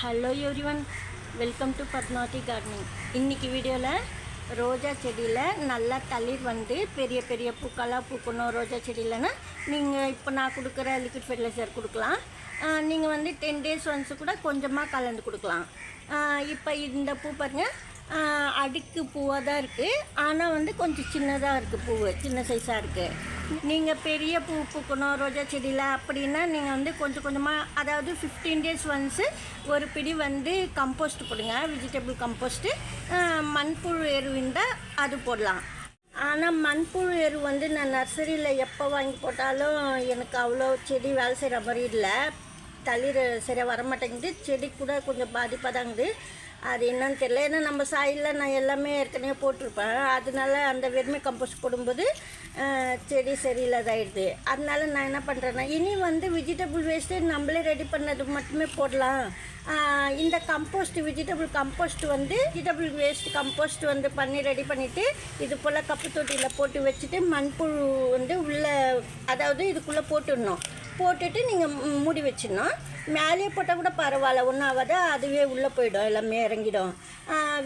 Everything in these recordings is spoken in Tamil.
Hello everyone welcome to Padmavathi gardening இன்றைக்கி வீடியோவில் ரோஜா செடியில் நல்லா தளிர் வந்து பெரிய பெரிய பூக்களாக பூக்கணும் ரோஜா செடியிலனா நீங்கள் இப்போ நான் கொடுக்குற லிக்விட் ஃபெர்டிலைசர் கொடுக்கலாம். நீங்கள் வந்து டென் டேஸ் ஒன்ஸ் கூட கொஞ்சமாக கலந்து கொடுக்கலாம். இப்போ இந்த பூ பாருங்கள் அடுக்கு பூவாக தான் இருக்குது ஆனால் வந்து கொஞ்சம் சின்னதாக இருக்குது பூவு சின்ன சைஸாக இருக்குது நீங்கள் பெரிய பூ பூக்கணும் ரோஜா செடியில் அப்படின்னா நீங்கள் வந்து கொஞ்சம் கொஞ்சமாக அதாவது ஃபிஃப்டீன் டேஸ் ஒன்ஸு ஒரு பிடி வந்து கம்போஸ்ட் போடுங்க வெஜிடபிள் கம்போஸ்ட்டு மண்புழு எரு இருந்தால் அது போடலாம். ஆனால் மண்புழு எரு வந்து நான் நர்சரியில் எப்போ வாங்கி போட்டாலும் எனக்கு அவ்வளோ செடி வேலை செய்கிற மாதிரி இல்லை. தளிர் சரியாக வர மாட்டேங்குது செடி கூட கொஞ்சம் பாதிப்பாக தாங்குது. அது என்னன்னு தெரியல. ஏன்னா நம்ம சாயில் நான் எல்லாமே ஏற்கனவே போட்டிருப்பேன். அதனால அந்த வெறுமை கம்போஸ்ட் போடும்போது செடி சரியில்லாதாயிடுது. அதனால நான் என்ன பண்ணுறேன்னா இனி வந்து வெஜிடபிள் வேஸ்ட்டு நம்மளே ரெடி பண்ணது மட்டுமே போடலாம். இந்த கம்போஸ்ட் வெஜிடபிள் கம்போஸ்ட் வந்து வெஜிடபிள் வேஸ்ட் கம்போஸ்ட் வந்து பண்ணி ரெடி பண்ணிவிட்டு இது போல் கப்பு தொட்டியில் போட்டு வச்சுட்டு மண்புழு வந்து உள்ளே அதாவது இதுக்குள்ளே போட்டுடணும். போட்டுட்டு நீங்கள் மூடி வச்சிடணும். மேலேயே போட்டால் கூட பரவாயில்ல ஒன்றும் ஆகாது. அதுவே உள்ளே போயிடும் எல்லாமே இறங்கிடும்.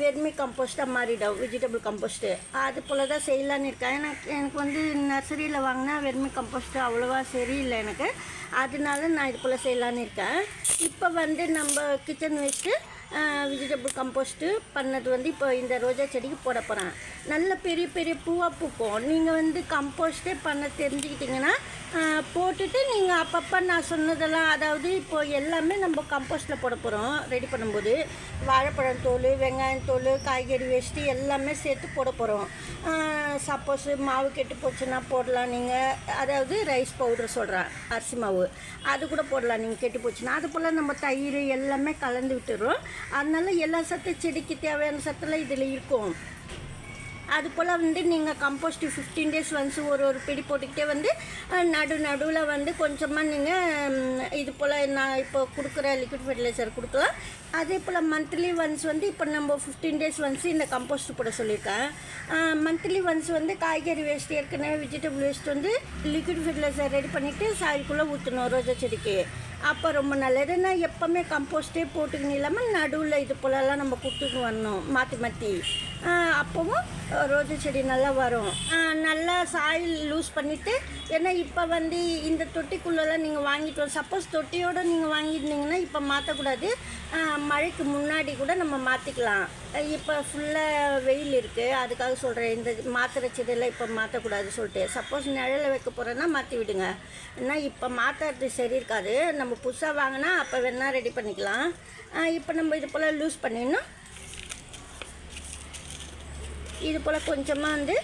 வெர்மி கம்போஸ்ட்டாக மாறிடும் வெஜிடபிள் கம்போஸ்ட்டு அது போல் தான் செய்யலான்னு இருக்கேன். எனக்கு எனக்கு வந்து நர்சரியில் வாங்கினா வெர்மி கம்போஸ்ட்டு அவ்வளோவா சரியில்லை எனக்கு. அதனால நான் இது போல் செய்யலான்னு இருக்கேன். இப்போ வந்து நம்ம கிச்சன் வேஸ்ட்டு வெஜிடபிள் கம்போஸ்ட்டு பண்ணது வந்து இப்போ இந்த ரோஜா செடிக்கு போட போகிறேன் நல்ல பெரிய பெரிய பூவாக பூக்கும். நீங்கள் வந்து கம்போஸ்ட்டே பண்ண தெரிஞ்சுக்கிட்டிங்கன்னா போட்டுட்டு நீங்கள் அப்பப்போ நான் சொன்னதெல்லாம் அதாவது இப்போ எல்லாமே நம்ம கம்போஸ்ட்டில் போட போகிறோம் ரெடி பண்ணும்போது. வாழைப்பழம் தோல் வெங்காயம் தோல் காய்கறி வேஸ்ட்டு எல்லாமே சேர்த்து போட போகிறோம் சப்போஸ் மாவு கெட்டு போச்சுன்னா போடலாம் நீங்கள் அதாவது ரைஸ் பவுடர் சொல்கிறேன் அரிசி மாவு. அது கூட போடலாம் நீங்கள் கெட்டு போச்சுன்னா. அது போல் நம்ம தயிர் எல்லாமே கலந்து விட்டுறோம். அதனால எல்லா சத்து செடிக்கு தேவையான சத்துலாம் இதில் இருக்கும். அது போல் வந்து நீங்கள் கம்போஸ்ட் ஃபிஃப்டீன் டேஸ் ஒன்ஸ் ஒரு ஒரு பிடி போட்டுக்கிட்டே வந்து நடு நடுவில் வந்து கொஞ்சமாக நீங்கள் இது போல் நான் இப்போ கொடுக்குற லிக்விட் ஃபெர்டிலைசர் கொடுக்கலாம். அதே போல் மந்த்லி ஒன்ஸ் வந்து இப்போ நம்ம ஃபிஃப்டீன் டேஸ் ஒன்ஸ் இந்த கம்போஸ்ட் போட சொல்லியிருக்கேன். மந்த்லி ஒன்ஸ் வந்து காய்கறி வேஸ்ட் ஏற்கனவே வெஜிடபிள் வேஸ்ட் வந்து லிக்விட் ஃபெர்டிலைசர் ரெடி பண்ணிவிட்டு சாயிலுக்குள்ளே ஊற்றணும் ரோஜா செடிக்கு. அப்போ ரொம்ப நல்லது. நான் எப்போவுமே கம்போஸ்ட்டே போட்டுக்கணும் இல்லாமல் நடுவில் இது போலலாம் நம்ம கொடுத்துட்டு வரணும் மாற்றி மாற்றி அப்போவும் ரோஜா செடி நல்லா வரும். நல்லா சாயில் லூஸ் பண்ணிவிட்டு ஏன்னா இப்போ வந்து இந்த தொட்டிக்குள்ளெல்லாம் நீங்கள் வாங்கிட்டு வரோம் சப்போஸ் தொட்டியோடு நீங்கள் வாங்கியிருந்தீங்கன்னா இப்போ மாற்றக்கூடாது மழைக்கு முன்னாடி கூட நம்ம மாற்றிக்கலாம் இப்போ ஃபுல்லாக வெயில் இருக்குது அதுக்காக சொல்கிறேன் இந்த மாத்திர செடியெல்லாம் இப்போ மாற்றக்கூடாது சொல்லிட்டு. சப்போஸ் நிழலை வைக்க போகிறேன்னா மாற்றி விடுங்க. ஏன்னா இப்போ மாற்றுறது சரி இருக்காது. நம்ம புதுசாக வாங்கினா அப்போ வேணால் ரெடி பண்ணிக்கலாம். இப்போ நம்ம இது போல் லூஸ் பண்ணிடணும். இது போல் கொஞ்சமாக வந்து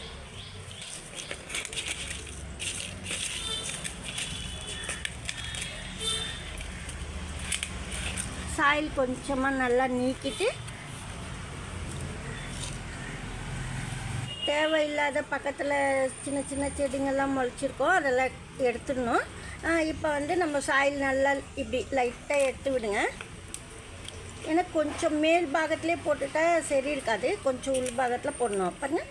சாயில் கொஞ்சமாக நல்லா நீக்கிட்டு தேவையில்லாத பக்கத்தில் சின்ன சின்ன செடிங்கள்லாம் முளைச்சிருக்கோம். அதெல்லாம் எடுத்துடணும். இப்போ வந்து நம்ம சாயில் நல்லா இப்படி லைட்டாக எடுத்து விடுங்க. ஏன்னா கொஞ்சம் மேல் பாகத்துலேயே போட்டுட்டா சரி இருக்காது. கொஞ்சம் உள் பாகத்தில் போடணும். பாருங்க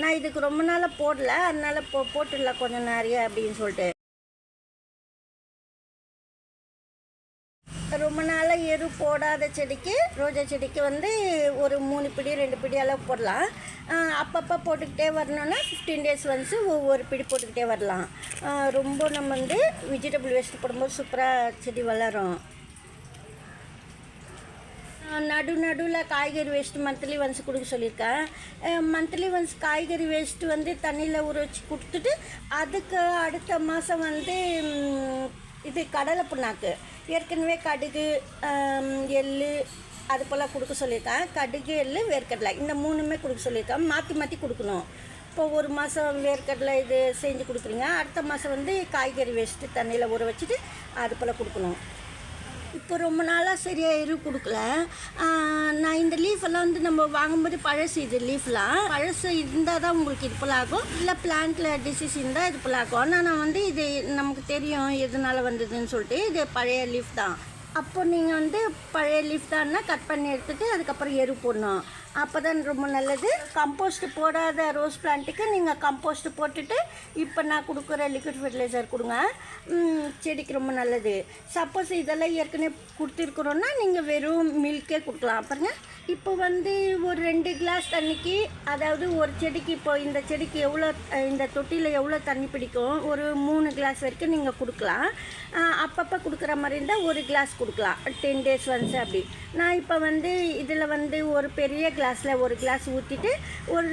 நான் இதுக்கு ரொம்ப நாளாக போடல. அதனால் போ போட்டுடலாம் கொஞ்சம் நிறைய அப்படின்னு சொல்லிட்டு. எரு போடாத செடிக்கு ரோஜா செடிக்கு வந்து ஒரு மூணு பிடி ரெண்டு பிடி அளவு போடலாம். அப்பப்போ போட்டுக்கிட்டே வரணும்னா ஃபிஃப்டீன் டேஸ் வந்து ஒவ்வொரு பிடி போட்டுக்கிட்டே வரலாம். ரொம்ப நம்ம வந்து வெஜிடபிள் வேஸ்ட் போடும்போது சூப்பராக செடி வளரும். நடு நடுவில் காய்கறி வேஸ்ட் மந்த்லி ஒன்ஸ் கொடுக்க சொல்லியிருக்கேன். மந்த்லி ஒன்ஸ் காய்கறி வேஸ்ட் வந்து தண்ணியில் ஊற வச்சு கொடுத்துட்டு அதுக்கு அடுத்த மாதம் வந்து இது கடலை புண்ணாக்கு. ஏற்கனவே கடுகு எள் எள்ளு அது போல் கொடுக்க சொல்லியிருக்கேன். கடுகு எள்ளு வேர்க்கடலை. இந்த மூணுமே கொடுக்க சொல்லியிருக்கேன். மாற்றி மாற்றி கொடுக்கணும். இப்போ ஒரு மாதம் வேர்க்கடலை இது செஞ்சு கொடுக்குறீங்க. அடுத்த மாதம் வந்து காய்கறி வச்சுட்டு தண்ணியில் ஊற வச்சுட்டு அது போல் கொடுக்கணும். இப்போ ரொம்ப நாளாக சரியாக எரு கொடுக்கல. நான் இந்த லீஃப் எல்லாம் வந்து நம்ம வாங்கும்போது பழசு இது லீஃப்லாம் பழசு இருந்தால் தான் உங்களுக்கு இது போல் ஆகும். இல்லை பிளான்ட்டில் டிசீஸ் இருந்தால் இது போல் ஆகும். ஆனால் நான் வந்து இது நமக்கு தெரியும் எதனால் வந்ததுன்னு சொல்லிட்டு இது பழைய லீஃப் தான். அப்போ நீங்கள் வந்து பழைய லீஃப் தான்னா கட் பண்ணி எடுத்துட்டு அதுக்கப்புறம் எரு போடணும். அப்போ தான் ரொம்ப நல்லது. கம்போஸ்ட் போடாத ரோஸ் பிளான்ட்டுக்கு நீங்கள் கம்போஸ்ட் போட்டுட்டு இப்போ நான் கொடுக்குற லிக்விட் ஃபெர்டிலைசர் கொடுங்க. செடிக்கு ரொம்ப நல்லது. சப்போஸ் இதெல்லாம் ஏற்கனவே கொடுத்துருக்குறோன்னா நீங்கள் வெறும் மில்க்கே கொடுக்கலாம். பாருங்கள் இப்போ வந்து ஒரு ரெண்டு கிளாஸ் தண்ணிக்கு அதாவது ஒரு செடிக்கு இப்போ இந்த செடிக்கு எவ்வளோ இந்த தொட்டியில் எவ்வளோ தண்ணி பிடிக்கும்? ஒரு மூணு கிளாஸ் வரைக்கும் நீங்கள் கொடுக்கலாம். அப்பப்போ கொடுக்குற மாதிரி இருந்தால் ஒரு கிளாஸ் கொடுக்கலாம். டென் டேஸ் ஒன்ஸ் அப்படி. நான் இப்போ வந்து இதில் வந்து ஒரு பெரிய கிளாஸில் ஒரு கிளாஸ் ஊற்றிட்டு ஒரு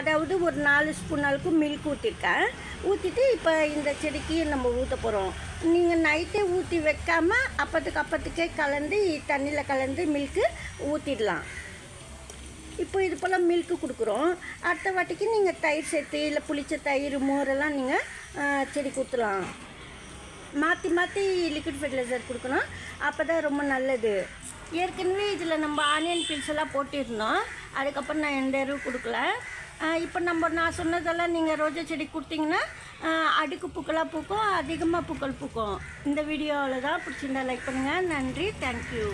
அதாவது ஒரு நாலு ஸ்பூன் அளவுக்கு மில்க் ஊற்றிருக்கேன் ஊற்றிட்டு இப்போ இந்த செடிக்கு நம்ம ஊற்ற போகிறோம் நீங்கள் நைட்டே ஊற்றி வைக்காமல் அப்பத்துக்கு அப்பத்துக்கே கலந்து தண்ணியில் கலந்து மில்க்கு ஊற்றிடலாம் இப்போ இது போல் மில்க்கு கொடுக்குறோம். அடுத்த வாட்டிக்கு நீங்கள் தயிர் சேர்த்து இல்லை புளிச்ச தயிர் மோரெல்லாம் நீங்கள் செடி கொடுத்துலாம் மாற்றி மாற்றி லிக்விட் ஃபெர்டிலைசர் கொடுக்கணும். அப்போ தான் ரொம்ப நல்லது. ஏற்கனவே இதில் நம்ம ஆனியன் பீல்ஸ் எல்லாம் போட்டிருந்தோம். அதுக்கப்புறம் நான் எந்த அறிவு கொடுக்கல. இப்போ நம்ம நான் சொன்னதெல்லாம் நீங்கள் ரோஜா செடி கொடுத்தீங்கன்னா அடுக்கு பூக்களாக பூக்கும் அதிகமாக பூக்கள் பூக்கும். இந்த வீடியோவில் தான் பிடிச்சிருந்தா லைக் பண்ணுங்கள் நன்றி. தேங்க்யூ